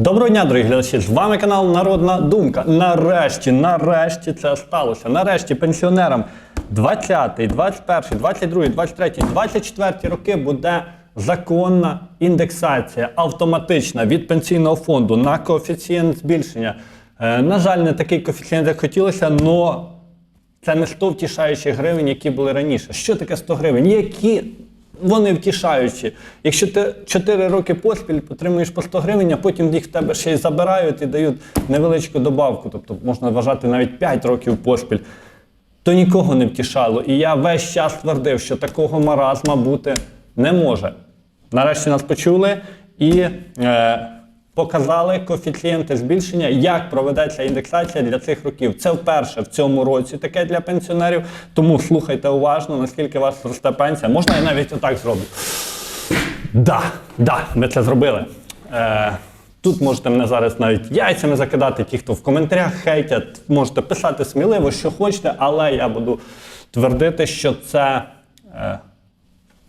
Доброго дня, дорогі глядачі! З вами канал Народна Думка. Нарешті, нарешті це сталося. Нарешті пенсіонерам 20, 21, 22, 23, 24 роки буде законна індексація автоматична від пенсійного фонду на коефіцієнт збільшення. Е, на жаль, не такий коефіцієнт, як хотілося, але це не 100 втішаючих гривень, які були раніше. Що таке 100 гривень? Які вони втішаючі. Якщо ти 4 роки поспіль отримуєш по 100 гривень, а потім їх в тебе ще й забирають і дають невеличку добавку, тобто можна вважати навіть 5 років поспіль, то нікого не втішало. І я весь час твердив, що такого маразма бути не може. Нарешті нас почули і е, показали коефіцієнти збільшення, як проведеться індексація для цих років. Це вперше в цьому році таке для пенсіонерів. Тому слухайте уважно, наскільки у вас зросте пенсія. Можна я навіть отак зроблю. Да, да, ми це зробили. Е, тут можете мене зараз навіть яйцями закидати, ті, хто в коментарях хейтять, можете писати сміливо, що хочете, але я буду твердити, що це е,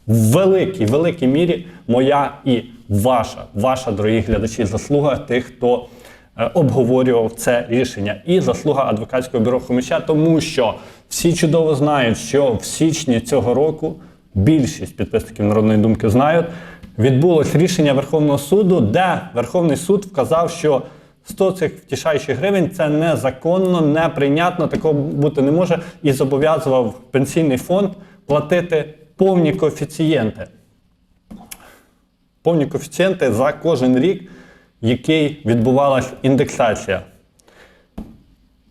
в великій, великій мірі моя і ваша, ваша, дорогі глядачі, заслуга тих, хто е, обговорював це рішення, і заслуга адвокатського бюро Хомича, тому що всі чудово знають, що в січні цього року більшість підписників народної думки знають, відбулось рішення Верховного суду, де Верховний суд вказав, що 100 цих втішаючих гривень це незаконно, неприйнятно, такого бути не може, і зобов'язував пенсійний фонд платити повні коефіцієнти. Повні коефіцієнти за кожен рік, який відбувалася індексація.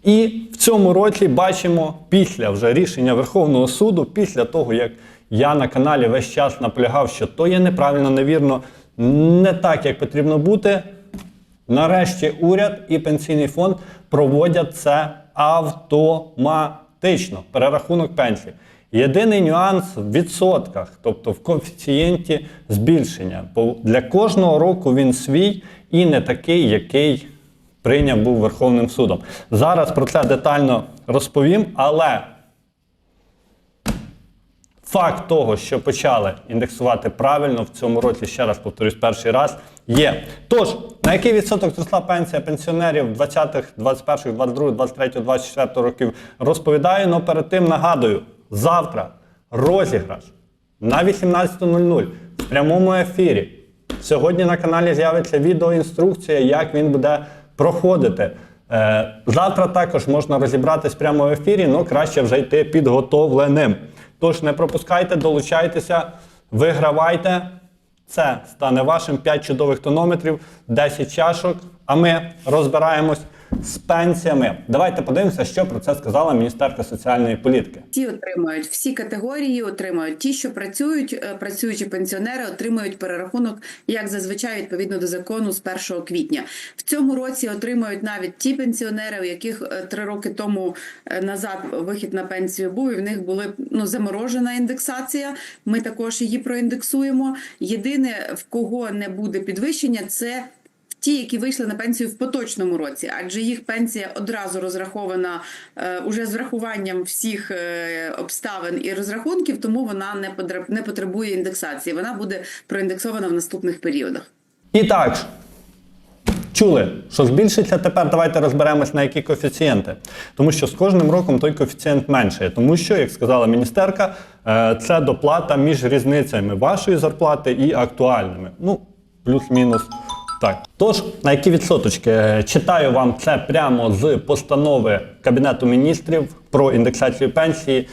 І в цьому році бачимо після вже рішення Верховного суду, після того, як я на каналі весь час наполягав, що то є неправильно, невірно, не так, як потрібно бути. Нарешті уряд і пенсійний фонд проводять це автоматично, перерахунок пенсії. Єдиний нюанс в відсотках, тобто в коефіцієнті збільшення. Бо для кожного року він свій і не такий, який прийняв був Верховним судом. Зараз про це детально розповім, але факт того, що почали індексувати правильно в цьому році, ще раз повторюсь, перший раз, є. Тож, на який відсоток зросла пенсія пенсіонерів 20-х, 21-х, 22-х, 23-х, 24 років розповідаю, але перед тим нагадую, завтра розіграш на 18.00 в прямому ефірі. Сьогодні на каналі з'явиться відеоінструкція, як він буде проходити. Е, завтра також можна розібратись прямо в ефірі, але краще вже йти підготовленим. Тож не пропускайте, долучайтеся, вигравайте. Це стане вашим 5 чудових тонометрів, 10 чашок. А ми розбираємось з пенсіями. Давайте подивимося, що про це сказала міністерка соціальної політики. Всі отримують всі категорії, отримують ті, що працюють, е, працюючі пенсіонери отримують перерахунок, як зазвичай відповідно до закону з 1 квітня. В цьому році отримують навіть ті пенсіонери, у яких е, три роки тому е, назад вихід на пенсію був, і в них були ну заморожена індексація. Ми також її проіндексуємо. Єдине в кого не буде підвищення, це Ті, які вийшли на пенсію в поточному році, адже їх пенсія одразу розрахована е, уже з врахуванням всіх е, обставин і розрахунків, тому вона не не потребує індексації. Вона буде проіндексована в наступних періодах. І так, чули, що збільшиться тепер, давайте розберемось на які коефіцієнти. Тому що з кожним роком той коефіцієнт меншає. Тому що, як сказала міністерка, е, це доплата між різницями вашої зарплати і актуальними. Ну, плюс-мінус. Так, тож на які відсоточки Е, читаю вам це прямо з постанови Кабінету міністрів про індексацію пенсії.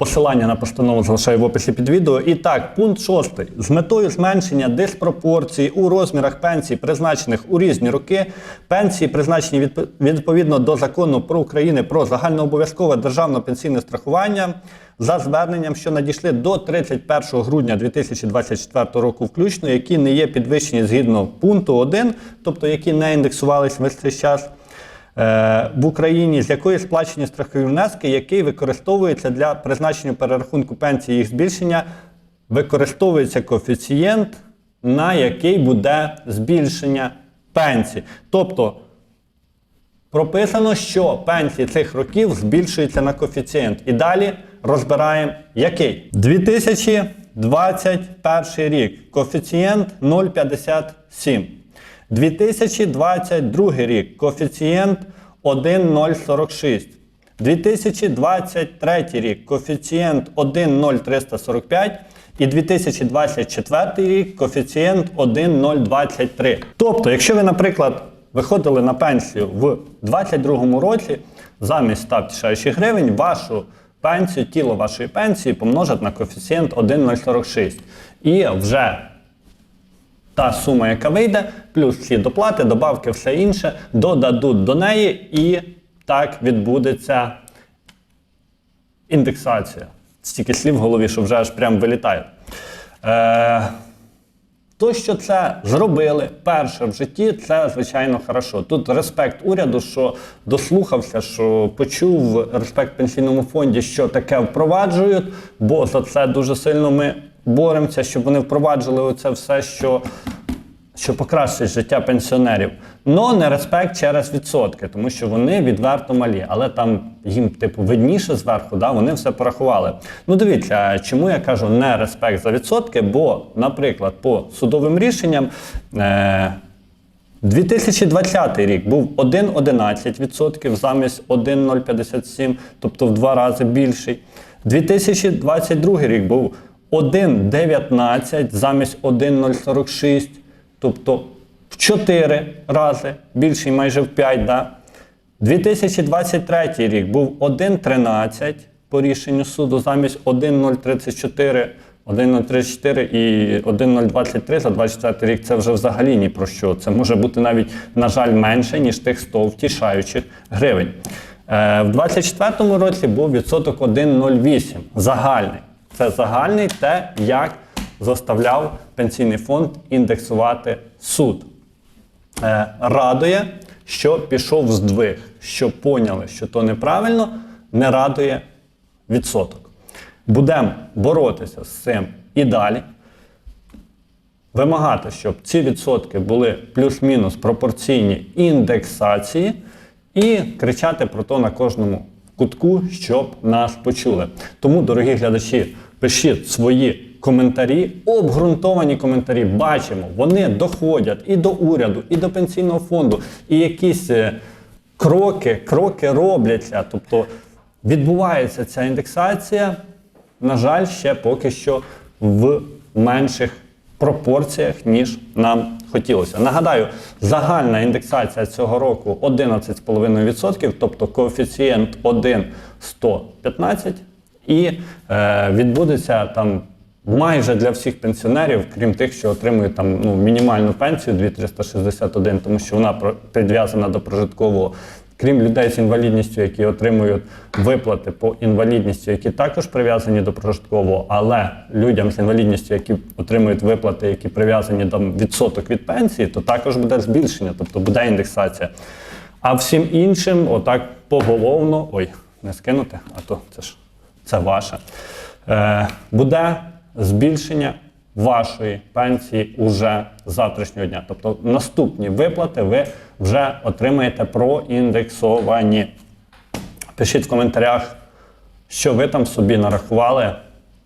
Посилання на постанову залишаю в описі під відео. І так, пункт 6. З метою зменшення диспропорцій у розмірах пенсій, призначених у різні роки, пенсії, призначені відповідно до закону про України про загальнообов'язкове державне пенсійне страхування, за зверненням, що надійшли до 31 грудня 2024 року включно, які не є підвищені згідно пункту 1, тобто які не індексувалися весь цей час в Україні, з якої сплачені страхові внески, який використовується для призначення перерахунку пенсії їх збільшення, використовується коефіцієнт, на який буде збільшення пенсії. Тобто прописано, що пенсії цих років збільшуються на коефіцієнт. І далі розбираємо який. 2021 рік. Коефіцієнт 0,57. 2022 рік коефіцієнт 1,046. 2023 рік коефіцієнт 1,0345 і 2024 рік коефіцієнт 1,023. Тобто, якщо ви, наприклад, виходили на пенсію в 2022 році, замість 100 тисяч гривень, вашу пенсію, тіло вашої пенсії помножать на коефіцієнт 1,046. І вже та сума, яка вийде, плюс всі доплати, добавки, все інше, додадуть до неї, і так відбудеться індексація. Стільки слів в голові, що вже аж прям вилітає. Е, то, що це зробили перше в житті, це звичайно хорошо. Тут респект уряду, що дослухався, що почув респект пенсійному фонді, що таке впроваджують, бо за це дуже сильно ми боремося, щоб вони впроваджували оце все, що що покращить життя пенсіонерів. Но не респект через відсотки, тому що вони відверто малі, але там їм, типу, видніше зверху, да, вони все порахували. Ну дивіться, чому я кажу не респект за відсотки, бо, наприклад, по судовим рішенням. Е- 2020 рік був 1,11% замість 1,057, тобто в два рази більший. 2022 рік був 1,19 замість 1,046, тобто в 4 рази більший, майже в 5. Да? 2023 рік був 1,13 по рішенню суду замість 1,034. 1,034 і 1,023 за 24 рік це вже взагалі ні про що. Це може бути навіть, на жаль, менше, ніж тих 100 втішаючих гривень. Е, в 24 році був відсоток 1,08 загальний. Це загальний те, як заставляв пенсійний фонд індексувати суд. Е, радує, що пішов здвиг, що поняли, що то неправильно, не радує відсоток. Будемо боротися з цим і далі. Вимагати, щоб ці відсотки були плюс-мінус пропорційні індексації, і кричати про то на кожному кутку, щоб нас почули. Тому, дорогі глядачі, пишіть свої коментарі, обґрунтовані коментарі. Бачимо, вони доходять і до уряду, і до пенсійного фонду, і якісь е, кроки, кроки робляться. Тобто відбувається ця індексація, на жаль, ще поки що в менших пропорціях, ніж нам хотілося. Нагадаю, загальна індексація цього року 11,5%, тобто коефіцієнт 1,115, і е, відбудеться там майже для всіх пенсіонерів, крім тих, що отримують там ну, мінімальну пенсію 2361, тому що вона підв'язана до прожиткового. Крім людей з інвалідністю, які отримують виплати по інвалідності, які також прив'язані до прожиткового, але людям з інвалідністю, які отримують виплати, які прив'язані до відсоток від пенсії, то також буде збільшення, тобто буде індексація. А всім іншим, отак поголовно, ой, не скинути, а то це ж це ваше. Е, буде збільшення вашої пенсії уже з завтрашнього дня. Тобто наступні виплати ви вже отримаєте проіндексовані. Пишіть в коментарях, що ви там собі нарахували.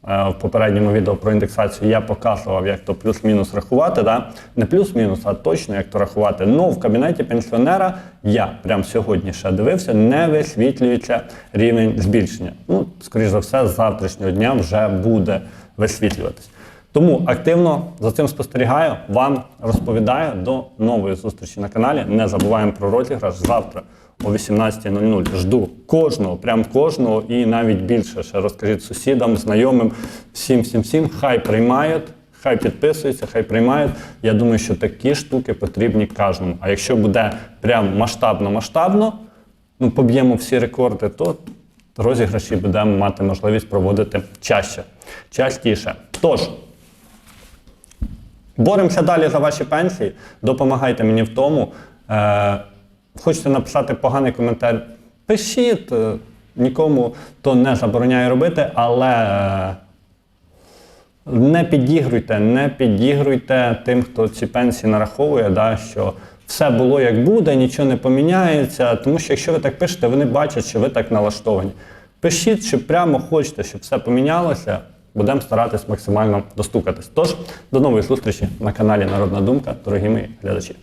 Е, В попередньому відео про індексацію я показував, як то плюс-мінус рахувати. Да? Не плюс-мінус, а точно як то рахувати. Ну, в кабінеті пенсіонера я прям сьогодні ще дивився, не висвітлюється рівень збільшення. Ну, скоріш за все, з завтрашнього дня вже буде висвітлюватись. Тому активно за цим спостерігаю, вам розповідаю. До нової зустрічі на каналі. Не забуваємо про розіграш завтра о 18.00. Жду кожного, прям кожного і навіть більше. Ще розкажіть сусідам, знайомим, всім, всім, всім. Хай приймають, хай підписуються, хай приймають. Я думаю, що такі штуки потрібні кожному. А якщо буде прям масштабно-масштабно, ну поб'ємо всі рекорди, то розіграші будемо мати можливість проводити чаще, частіше. Тож. Боремося далі за ваші пенсії. Допомагайте мені в тому. Е, хочете написати поганий коментар? Пишіть, е, нікому то не забороняє робити, але е, не підігруйте, не підігруйте тим, хто ці пенсії нараховує, да, що все було як буде, нічого не поміняється. Тому що якщо ви так пишете, вони бачать, що ви так налаштовані. Пишіть, що прямо хочете, щоб все помінялося. Будемо старатись максимально достукатись. Тож, до нової зустрічі на каналі Народна Думка, дорогі мої глядачі.